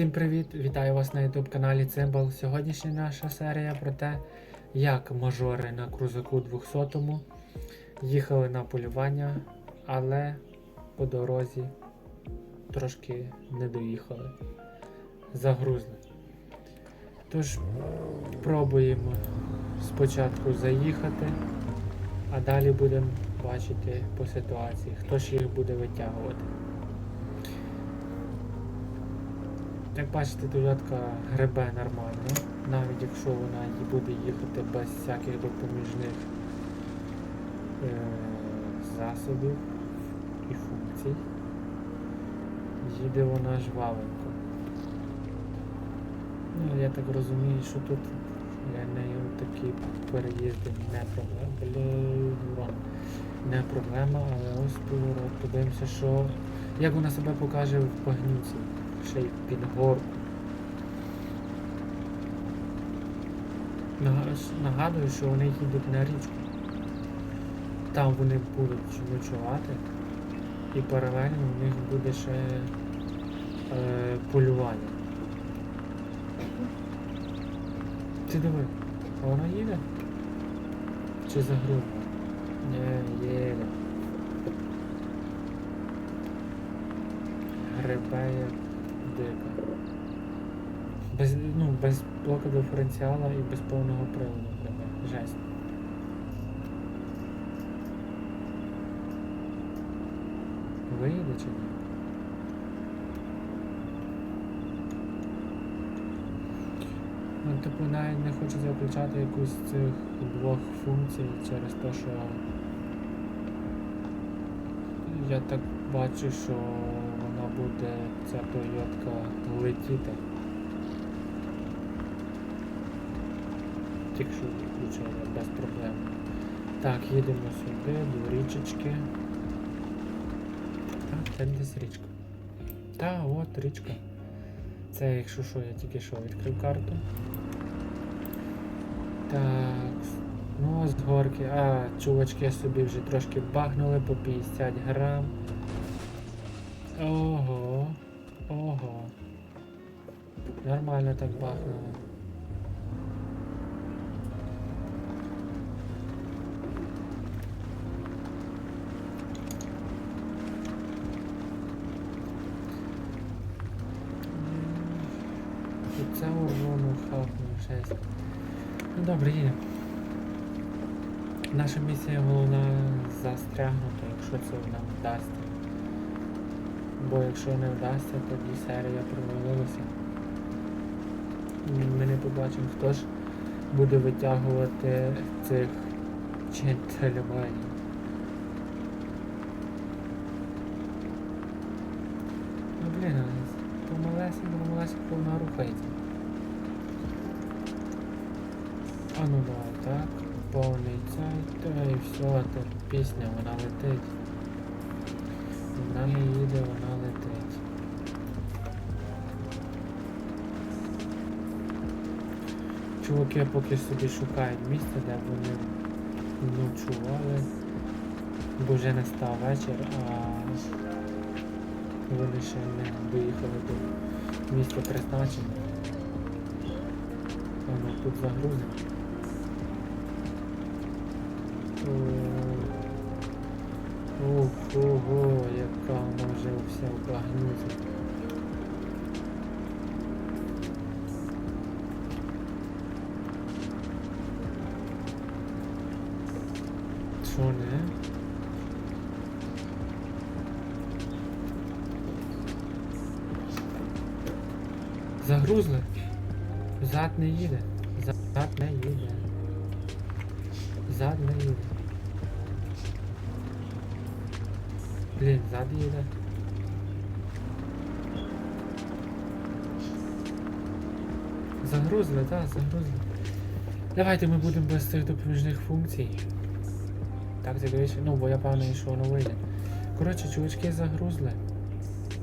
Всім привіт! Вітаю вас на YouTube каналі Цимбал. Сьогоднішня наша серія про те, як мажори на крузаку 200 їхали на полювання, але по дорозі трошки не доїхали. Загрузли. Тож пробуємо спочатку заїхати, а далі будемо бачити по ситуації, хто ж їх буде витягувати. Як бачите, дев'ятка гребе нормально, навіть якщо вона буде їхати без всяких допоміжних е, засобів і функцій. Їде вона жвавенько. Ну, я так розумію, що тут для неї такі переїзди не проблема. Не проблема, але ось. Подивимося, що як вона себе покаже в пагнюці ще й під горку. Нагадую, що вони їдуть на річку. Там вони будуть ночувати, і паралельно у них буде ще е, полювання. Ти диви, а вона їде? Чи загрузла? Не, їде. Грибе як дика. Без, ну, без блоку диференціала і без повного приводу грибе. Жесть. Виїде чи ні? Ну, типу, навіть не хочеться включати якусь з цих двох функцій через те, що я так бачу, що буде, ця Тойотка, летіти. Тільки що включила без проблем. Так, їдемо сюди, до річечки. Так, це десь річка. Та, от річка. Це якщо що, я тільки що відкрив карту. Так, ну з горки. А, чувачки собі вже трошки бахнули по 50 грам. Ого. Ого. Нормально так бахнули. І це урону хапнув 6. Ну добре, їдемо. Наша місія головна застрягнути, якщо це нам вдасться. Бо якщо не вдасться, тоді серія провалилася. Ми не побачимо, хто ж буде витягувати цих джентльменів. Ну блін, але помалесенько, помалесенько вона рухається. А ну давай, так. Повний цей, та і все, та пісня, вона летить. Не їде, вона летить. Чуваки поки собі шукають місце, де вони ночували. Бо вже не став вечір, а вони ще не доїхали до місця призначення. Воно тут загрузено. Ох, ого, яка вона вже вся багнюці. Що не? Загрузли? Зад не їде. Зад не їде. Зад не їде. Блін, зад їде. Загрузли, так, загрузли. Давайте ми будемо без цих допоміжних функцій. Так, закричу. Ну, бо я певний, що воно вийде. Коротше, чувачки загрузли.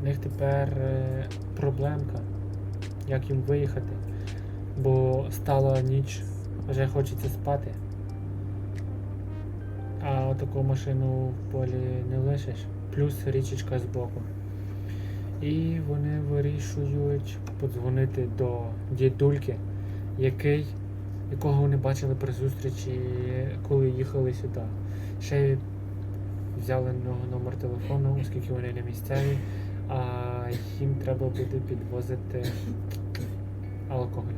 У них тепер е, проблемка. Як їм виїхати. Бо стала ніч, вже хочеться спати. А отаку машину в полі не лишиш. Плюс річечка збоку. І вони вирішують подзвонити до дідульки, який, якого вони бачили при зустрічі, коли їхали сюди. Ще взяли номер телефону, оскільки вони не місцеві, а їм треба буде підвозити алкоголь.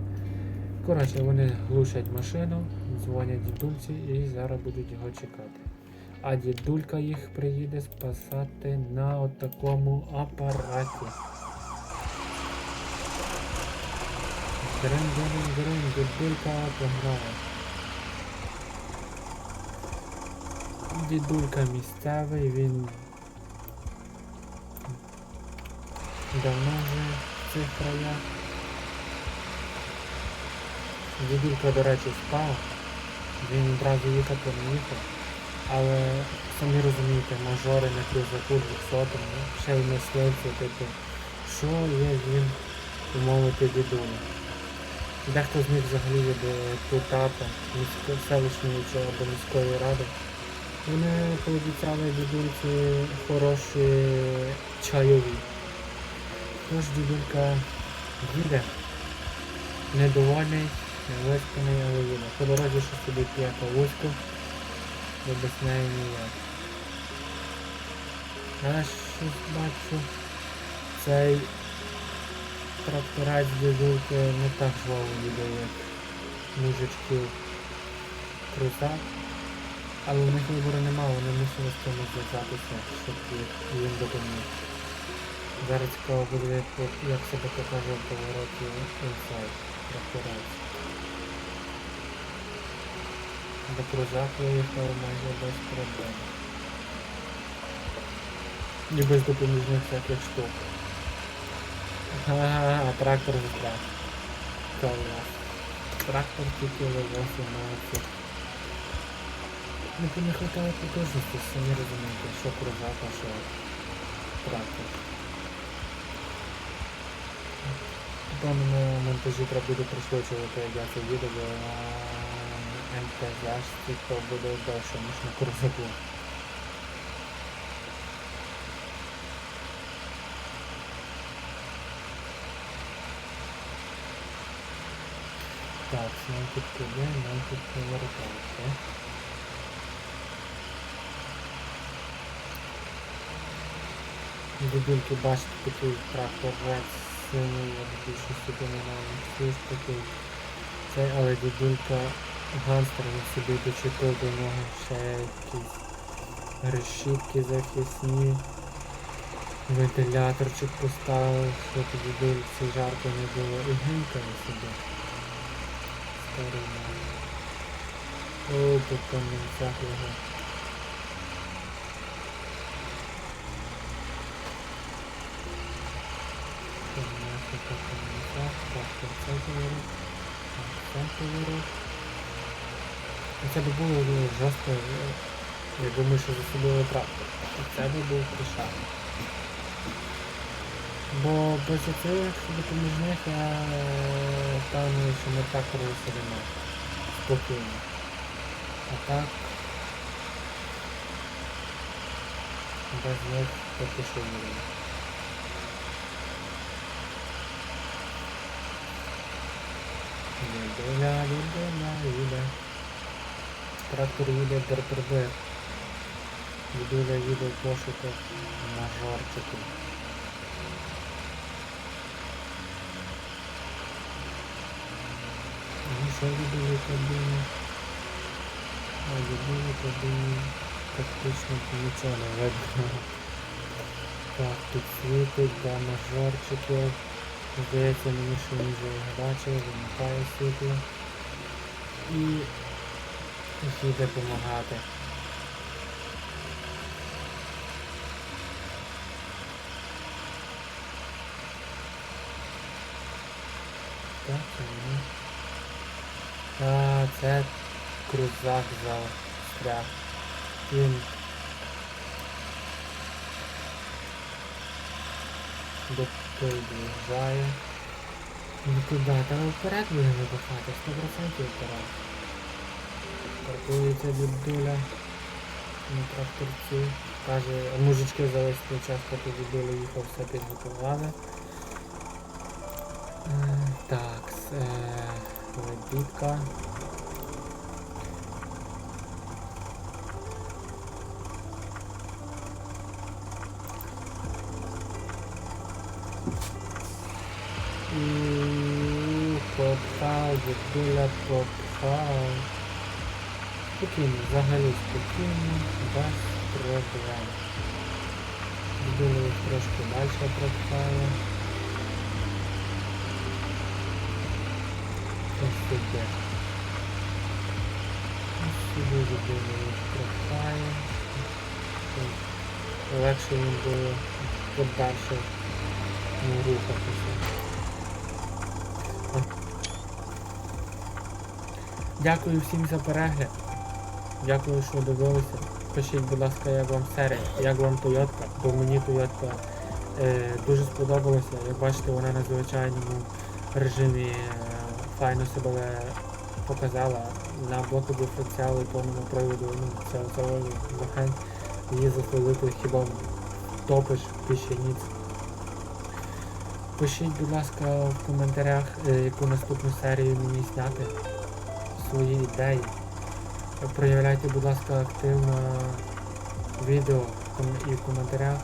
Коротше, вони глушать машину, дзвонять дідульці і зараз будуть його чекати. А дідулька їх приїде спасати на отакому апараті. Дрин, дрин, дрин, дідулька погнала. Дідулька місцевий, він давно вже в цих краях. Дідулька, до речі, спав. Він одразу їхати не їхав. Але самі розумієте, мажори на крузаку 200 ще й мисливці, типу, що є він умовити дідуля. Дехто з них взагалі депутатом міської селищної чи або міської ради. Вони пообіцяли дідульці хороші чайові. Тож дідулька їде, недовольний, невиспаний, але їде. По дорозі ще собі п'є бо неї ніяк. А щось бачу, цей тракторець дідульки не так жваво їде, як мужичків крузак. Але у них вибору нема, вони мусили з кимось зв'язатися, щоб їм допомогти. Зараз цікаво буде, як себе покаже в повороті інсайд тракторець. До крузак виїхав майже без проблем. І без допоміжних всяких штук. Ага, а трактор застряг. Клас. Трактор тільки вивозив на оцю. Ну, не хватає потужності, самі розумієте, що крузак, а що трактор. Напевно, на монтажі треба буде пришвидшувати, як я це їду, бо на МТЗ то буде довше, ніж на крузаку. Так, нам тут куди, нам тут повертається. Дідульки, бачите, такий тракторець синий, як більше собі. Слиш такий. Цей, але дідулька гангстер він собі дочепив до нього ще якісь решітки захисні. Вентиляторчик поставив, щоб дідульці жарко не було. І гинкає собі. Старий. О, по камінцях його. Так камінцях. Так, так, це поворот. Так, це би було ну, жорстко, е, якби ми ще засудили трактор. Це би був кришак. Бо без цих допоміжних я е, впевнений, що ми трактор висадимо спокійно. А так без них поки що віримо. Людина, людина, їде. Трактор їде бер-бер-бер. Людина їде в пошуках мажорчиків. Ну що любили кабіни? А любили кабіни практично нічого не видно. Так, тут світить, да, мажорчики. Здається, мені що вже бачив, вимикає світло. І їде допомагати. Так, воно. А, це крузак застряг. Він до той доїжджає. Ну туди, там вперед буде вибухати, 100% вперед. Паркується дідуля на тракторці. Каже, мужички за весь той час, поки відбили, їхав, все підготували. Е, Так, е, лебідка. І попав, дідуля попав. Спокійно, взагалі спокійно, без проблем. Дідуля їх трошки далі пропхає. Ось сюди. Ось сюди дідуля їх пропхає. Легше їм було подальше ну, рухатися. Дякую всім за перегляд. Дякую, що дивилися. Пишіть, будь ласка, як вам серія, як вам Тойотка, бо мені Тойотка е, дуже сподобалася. Як бачите, вона на звичайному режимі е, файно себе показала. На блоку диференціалу і повному приводу, ну, це заволі бахань. Її заслужити хіба топиш піщаніць. Пишіть, будь ласка, в коментарях, е, яку наступну серію мені зняти свої ідеї. Проявляйте, будь ласка, активно відео і в коментарях.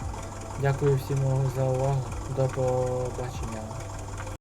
Дякую всім за увагу. До побачення.